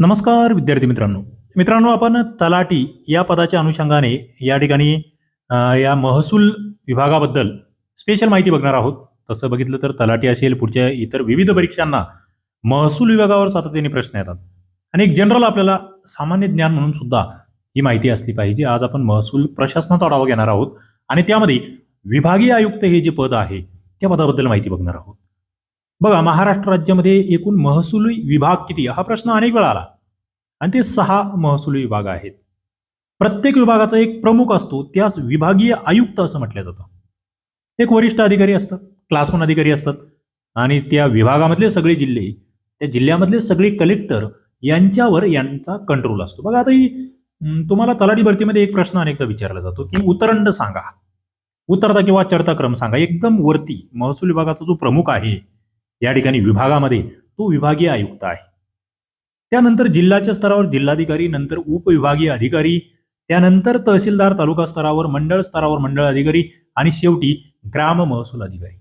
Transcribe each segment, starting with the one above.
नमस्कार विद्यार्थी मित्रांनो. मित्रांनो आपण तलाटी या पदाच्या अनुषंगाने या ठिकाणी या महसूल विभागाबद्दल स्पेशल माहिती बघणार आहोत. तसं बघितलं तर तलाटी असेल पुढच्या इतर विविध परीक्षांना महसूल विभागावर सातत्याने प्रश्न येतात. आणि एक जनरल आपल्याला सामान्य ज्ञान म्हणून सुद्धा ही माहिती असली पाहिजे. आज आपण महसूल प्रशासनाचा आढावा घेणार आहोत. आणि त्यामध्ये विभागीय आयुक्त हे जे पद आहे त्या पदाबद्दल माहिती बघणार आहोत. बघा महाराष्ट्र राज्यामध्ये एकूण महसुली विभाग किती? हा प्रश्न अनेक वेळा आला. आणि ते सहा महसुली विभाग आहेत. प्रत्येक विभागाचा एक प्रमुख असतो त्यास विभागीय आयुक्त असं म्हटलं जातं. एक वरिष्ठ अधिकारी असतात क्लास वन अधिकारी असतात. आणि त्या विभागामधले सगळे जिल्हे त्या जिल्ह्यामधले सगळे कलेक्टर यांच्यावर यांचा कंट्रोल असतो. बघा आता ही तुम्हाला तलाठी भरतीमध्ये एक प्रश्न अनेकदा विचारला जातो की उतरंड सांगा. उतरता किंवा चढता क्रम सांगा. एकदम वरती महसूल विभागाचा जो प्रमुख आहे या ठिकाणी विभागामध्ये तो विभागीय आयुक्त आहे. त्यानंतर जिल्ह्याच्या स्तरावर जिल्हाधिकारी नंतर उपविभागीय अधिकारी त्यानंतर तहसीलदार तालुका स्तरावर मंडळ स्तरावर मंडळ अधिकारी आणि शेवटी ग्राम महसूल अधिकारी.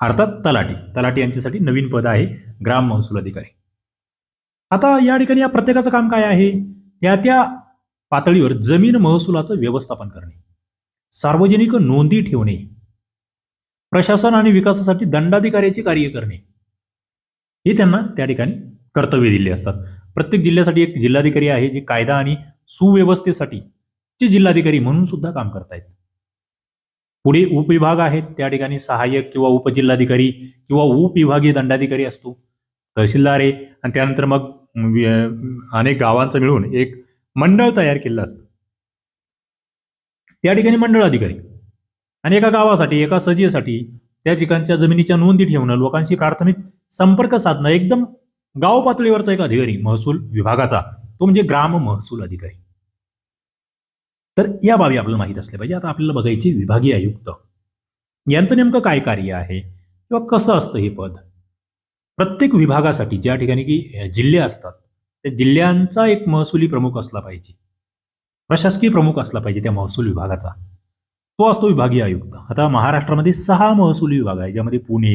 अर्थात तलाठी. तलाठी यांच्यासाठी नवीन पद आहे ग्राम महसूल अधिकारी. आता या ठिकाणी या प्रत्येकाचं काम काय आहे? त्या त्या पातळीवर जमीन महसुलाचं व्यवस्थापन करणे. सार्वजनिक नोंदी ठेवणे. प्रशासन आणि विकासासाठी दंडाधिकाऱ्याची कार्य करणे. हे त्यांना त्या ठिकाणी कर्तव्य दिले असतात. प्रत्येक जिल्ह्यासाठी एक जिल्हाधिकारी आहे जे कायदा आणि सुव्यवस्थेसाठी जे जिल्हाधिकारी म्हणून सुद्धा काम करतायत. पुढे उपविभाग आहेत त्या ठिकाणी सहाय्यक किंवा उपजिल्हाधिकारी किंवा उपविभागीय दंडाधिकारी असतो तहसीलदार आहे आणि त्यानंतर मग अनेक गावांचं मिळून एक मंडळ तयार केलं असतं. त्या ठिकाणी मंडळ अधिकारी आणि एका गावासाठी एका सजीसाठी त्या ठिकाणच्या जमिनीच्या नोंदी ठेवणं लोकांशी प्राथमिक संपर्क साधणं एकदम गाव पातळीवरचा एक अधिकारी महसूल विभागाचा. तो म्हणजे ग्राम महसूल अधिकारी. तर या बाबी आपल्याला माहीत असल्या पाहिजे. आता आपल्याला बघायची विभागीय आयुक्त. यांचं नेमकं काय कार्य आहे किंवा कसं असतं हे पद? प्रत्येक विभागासाठी ज्या ठिकाणी की जिल्हे असतात त्या जिल्ह्यांचा एक महसुली प्रमुख असला पाहिजे. प्रशासकीय प्रमुख असला पाहिजे त्या महसूल विभागाचा. तो असतो विभागीय आयुक्त. आता महाराष्ट्रामध्ये सहा महसुली विभाग आहे ज्यामध्ये पुणे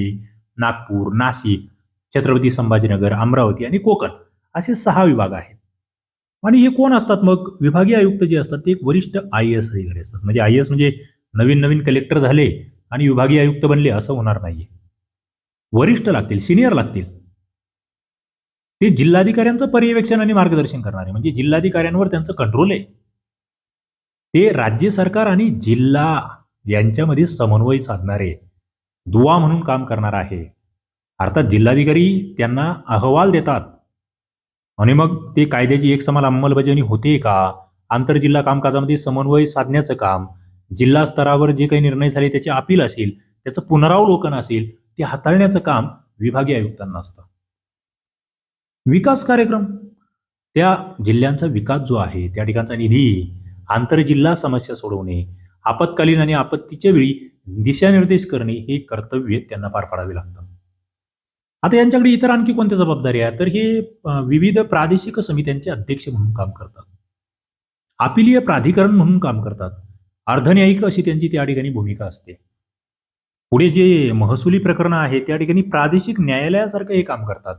नागपूर नाशिक छत्रपती संभाजीनगर अमरावती आणि कोकण असे सहा विभाग आहेत. आणि हे कोण असतात मग? विभागीय आयुक्त जे असतात ते एक वरिष्ठ आय एस अधिकारी असतात. म्हणजे आय एस म्हणजे नवीन नवीन कलेक्टर झाले आणि विभागीय आयुक्त बनले असं होणार नाहीये. वरिष्ठ लागतील सिनियर लागतील. ते जिल्हाधिकाऱ्यांचं पर्यवेक्षण आणि मार्गदर्शन करणारे म्हणजे जिल्हाधिकाऱ्यांवर त्यांचं कंट्रोल आहे. ते राज्य सरकार आणि जिल्हा यांच्यामध्ये समन्वय साधणारे दुवा म्हणून काम करणार आहे. अर्थात जिल्हाधिकारी त्यांना अहवाल देतात. आणि मग ते कायद्याची एक समान अंमलबजावणी होते का? आंतरजिल्हा कामकाजामध्ये समन्वय साधण्याचं काम जिल्हा स्तरावर जे काही निर्णय झाले त्याचे अपील असेल त्याचं पुनरावलोकन असेल ते हाताळण्याचं काम विभागीय आयुक्तांना असतं. विकास कार्यक्रम. त्या जिल्ह्यांचा विकास जो आहे त्या ठिकाणचा निधी आंतरजिल्हा समस्या सोडवणे आपत्कालीन आणि आपत्तीच्या वेळी दिशानिर्देश करणे हे कर्तव्य त्यांना पार पाडावे लागतं. आता यांच्याकडे इतर आणखी कोणत्या जबाबदारी आहेत? तर हे विविध प्रादेशिक समित्यांचे अध्यक्ष म्हणून काम करतात. अपिलीय प्राधिकरण म्हणून काम करतात. अर्धन्यायिक अशी त्यांची त्या ठिकाणी भूमिका असते. पुढे जे महसुली प्रकरण आहे त्या ठिकाणी प्रादेशिक न्यायालयासारखं हे काम करतात.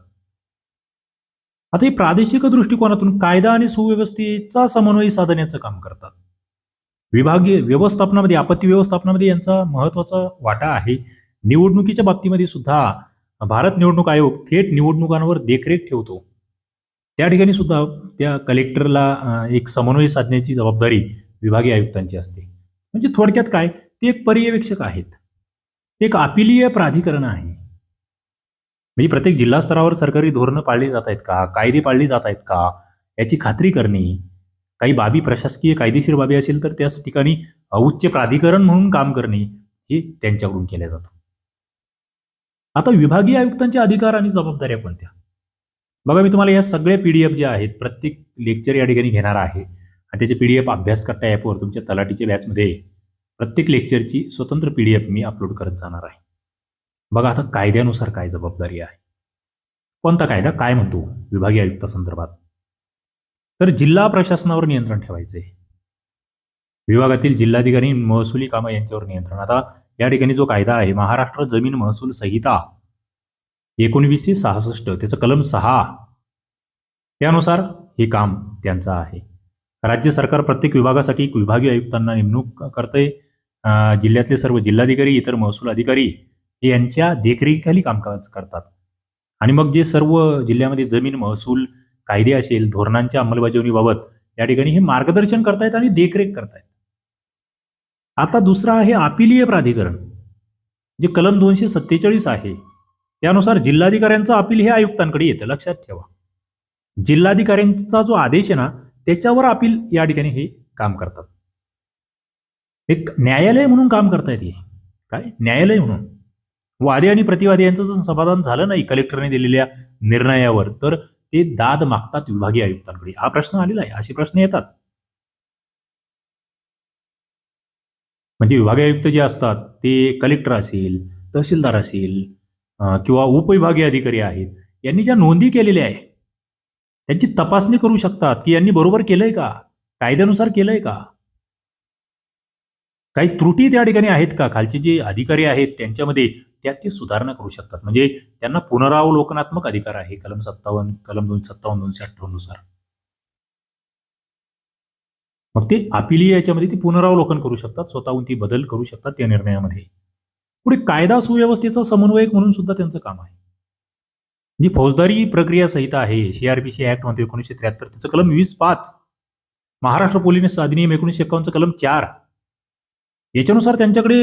आता हे प्रादेशिक दृष्टिकोनातून कायदा आणि सुव्यवस्थेचा समन्वय साधण्याचं काम करतात. विभागीय व्यवस्थापनामध्ये आपत्ती व्यवस्थापनामध्ये यांचा महत्त्वाचा वाटा आहे. निवडणुकीच्या बाबतीमध्ये सुद्धा भारत निवडणूक आयोग थेट निवडणुकांवर देखरेख ठेवतो. त्या ठिकाणी सुद्धा त्या कलेक्टरला एक समन्वय साधण्याची जबाबदारी विभागीय आयुक्तांची असते. म्हणजे थोडक्यात काय? ते एक पर्यवेक्षक आहेत. ते एक अपिलीय प्राधिकरण आहे. म्हणजे प्रत्येक जिल्हा स्तरावर सरकारी धोरणं पाळली जात आहेत का? कायदे पाळली जात आहेत का? याची खात्री करणे. काही बाबी प्रशासकीय कायदेशीर बाबी असेल तर त्याच ठिकाणी उच्च प्राधिकरण म्हणून काम करणे हे त्यांच्याकडून केलं जातं. आता विभागीय आयुक्तांचे अधिकार आणि जबाबदाऱ्या कोणत्या? बघा मी तुम्हाला या सगळ्या पीडीएफ जे आहेत प्रत्येक लेक्चर या ठिकाणी घेणार आहे. आणि त्याचे पीडीएफ अभ्यास करता ॲपवर तुमच्या तलाठीच्या बॅचमध्ये प्रत्येक लेक्चरची स्वतंत्र पीडीएफ मी अपलोड करत जाणार आहे. बघा आता कायद्यानुसार काय जबाबदारी आहे. कोणता कायदा? काय म्हणतो विभागीय आयुक्त संदर्भात? तर जिल्हा प्रशासनावर नियंत्रण ठेवायचे विभागातील जिल्हाधिकारी महसुली कामं यांच्यावर नियंत्रण. आता या ठिकाणी जो कायदा आहे महाराष्ट्र जमीन महसूल संहिता एकोणवीसशे सहासष्ट त्याचं कलम सहा. त्यानुसार हे काम त्यांचं आहे. राज्य सरकार प्रत्येक विभागासाठी एक विभागीय आयुक्तांना नेमणूक करते जिल्ह्यातले सर्व जिल्हाधिकारी इतर महसूल अधिकारी यांच्या देखरेखीखाली कामकाज करतात. आणि मग जे सर्व जिल्ह्यामध्ये जमीन महसूल कायदे असेल धोरणांच्या अंमलबजावणीबाबत या ठिकाणी हे मार्गदर्शन करतायत आणि देखरेख करतायत. आता दुसरं आहे अपिलीय प्राधिकरण. जे कलम दोनशे सत्तेचाळीस आहे त्यानुसार जिल्हाधिकाऱ्यांचं अपील हे आयुक्तांकडे येतं. लक्षात ठेवा. जिल्हाधिकाऱ्यांचा जो आदेश आहे ना त्याच्यावर अपील या ठिकाणी हे काम करतात. एक न्यायालय म्हणून काम करतायत हे. काय? न्यायालय म्हणून. वादी आणि प्रतिवादी यांचं जर समाधान झालं नाही कलेक्टरने दिलेल्या निर्णयावर तर ते दाद मागतात विभागीय आयुक्तांकडे. हा प्रश्न आलेला आहे. असे प्रश्न येतात. म्हणजे विभागीय आयुक्त जे असतात ते कलेक्टर असेल तहसीलदार असेल किंवा उपविभागीय अधिकारी आहेत यांनी ज्या नोंदी केलेल्या आहे त्यांची तपासणी करू शकतात की यांनी बरोबर केलंय का? कायद्यानुसार केलंय का? काही त्रुटी त्या ठिकाणी आहेत का? खालचे जे अधिकारी आहेत त्यांच्यामध्ये त्यात ते सुधारणा करू शकतात. म्हणजे त्यांना पुनरावलोकनात्मक अधिकार आहे कलम सत्तावन्न कलम दोनशे सत्तावन्न दोनशे अठ्ठावन्ननुसार. मग ते अपिलीय याच्यामध्ये ती पुनरावलोकन करू शकतात स्वतःहून ती बदल करू शकतात त्या निर्णयामध्ये. पुढे कायदा सुव्यवस्थेचा समन्वयक म्हणून सुद्धा त्यांचं काम आहे. जी फौजदारी प्रक्रिया संहिता आहे सीआरपीसी ऍक्टमध्ये एकोणीशे त्र्याहत्तर त्याचं कलम वीस पाच. महाराष्ट्र पोलीस अधिनियम एकोणीशे एकावन्नचं कलम चार. याच्यानुसार त्यांच्याकडे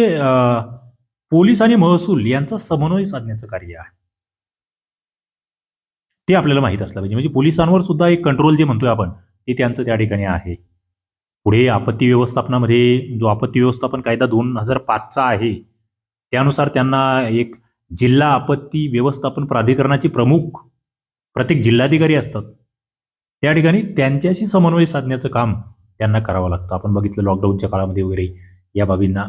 पोलीस आणि महसूल यांचा समन्वय साधण्याचं कार्य आहे. ते आपल्याला माहीत असलं पाहिजे. म्हणजे पोलिसांवर सुद्धा एक कंट्रोल जे म्हणतोय आपण ते त्यांचं त्या ठिकाणी आहे. पुढे आपत्ती व्यवस्थापनामध्ये जो आपत्ती व्यवस्थापन कायदा दोन हजार पाचचा आहे त्यानुसार त्यांना एक जिल्हा आपत्ती व्यवस्थापन प्राधिकरणाचे प्रमुख प्रत्येक जिल्हाधिकारी असतात. त्या ठिकाणी त्यांच्याशी समन्वय साधण्याचं काम त्यांना करावं लागतं. आपण बघितलं लॉकडाऊनच्या काळामध्ये वगैरे या बाबींना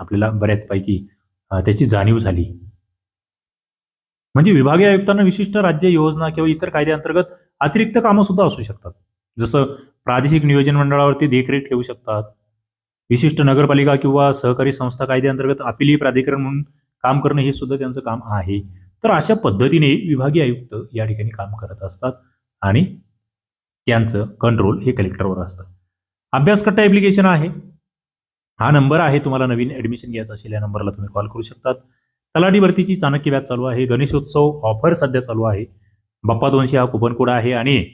आपल्याला बऱ्याचपैकी त्याची जाणीव झाली. म्हणजे विभागीय आयुक्तांना विशिष्ट राज्य योजना किंवा इतर कायद्याअंतर्गत अतिरिक्त कामं सुद्धा असू शकतात. जसं प्रादेशिक नियोजन मंडळावरती देखरेख ठेवू शकतात. विशिष्ट नगरपालिका किंवा सहकारी संस्था कायद्याअंतर्गत अपिली प्राधिकरण म्हणून काम करणं हे सुद्धा त्यांचं काम आहे. तर अशा पद्धतीने विभागीय आयुक्त या ठिकाणी काम करत असतात आणि त्यांचं कंट्रोल हे कलेक्टरवर असतं. अभ्यासकट्टा ऍप्लिकेशन आहे. हा नंबर आहे तुम्हाला नवीन ऍडमिशन घ्यायचं असेल या नंबरला तुम्ही कॉल करू शकतात. तलाठी भरतीची चाणक्य व्याज चालू आहे गणेशोत्सव ऑफर सध्या चालू आहे. बाप्पा दोनशे हा कुपन कोड आहे आणि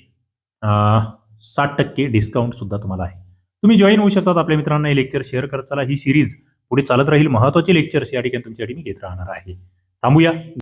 साठ टक्के डिस्काउंट सुद्धा तुम्हाला आहे. तुम्ही जॉईन होऊ शकतात आपल्या मित्रांना हे लेक्चर शेअर करत चला ही सिरीज पुढे चालत राहील. महत्त्वाचे लेक्चर्स या ठिकाणी तुमच्यासाठी मी घेत राहणार आहे. थांबूया.